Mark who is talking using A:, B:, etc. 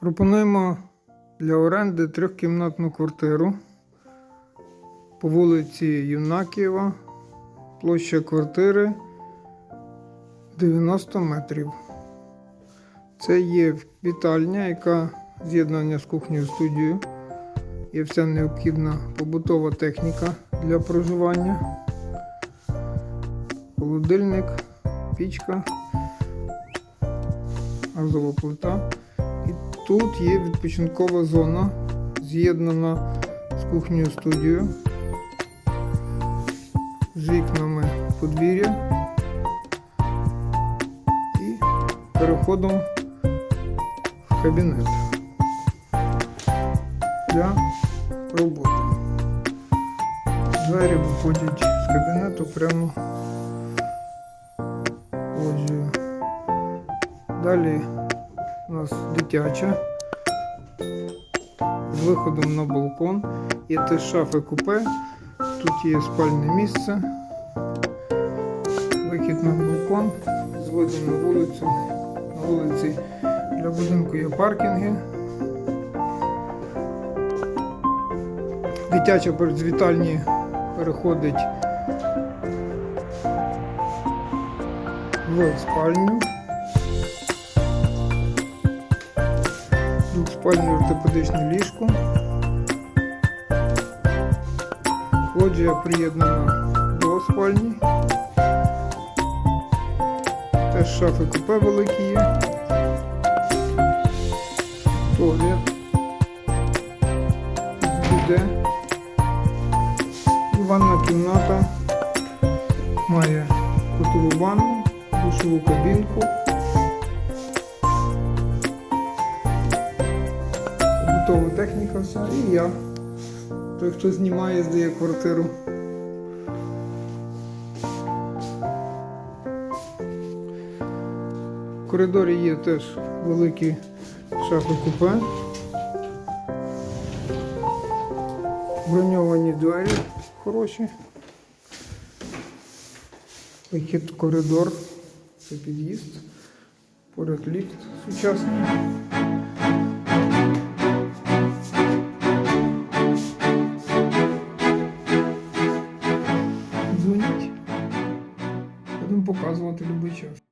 A: Пропонуємо для оренди трьохкімнатну квартиру по вулиці Юнакієва. Площа квартири 90 метрів. Це є вітальня, яка з'єднання з кухнею студією. Є вся необхідна побутова техніка для проживання. Холодильник, пічка, газова плита. Тут є відпочинкова зона, з'єднана з кухнею студією, з вікнами подвір'я і переходом в кабінет для роботи. Двері виходять з кабінету прямо лоджію. Далі у нас дитяча з виходом на балкон. Є теж шафи купе. Тут є спальне місце. Вихід на балкон з видом на вулицю. На вулиці для будинку є паркінги. Дитяча з вітальні переходить в спальню. Двохспальне ортопедичне ліжко. Лоджія приєднана до спальні. Теж шафи купе великі є. Туалет. Біде. І ванна кімната має котову ванну, душову кабінку. Готова техніка вся і я. Той, хто знімає, здає квартиру. В коридорі є теж великі шафи купе. Броньовані двері хороші. Вихід коридор. Це під'їзд. Поряд ліфт сучасний. Показувати будь-який час.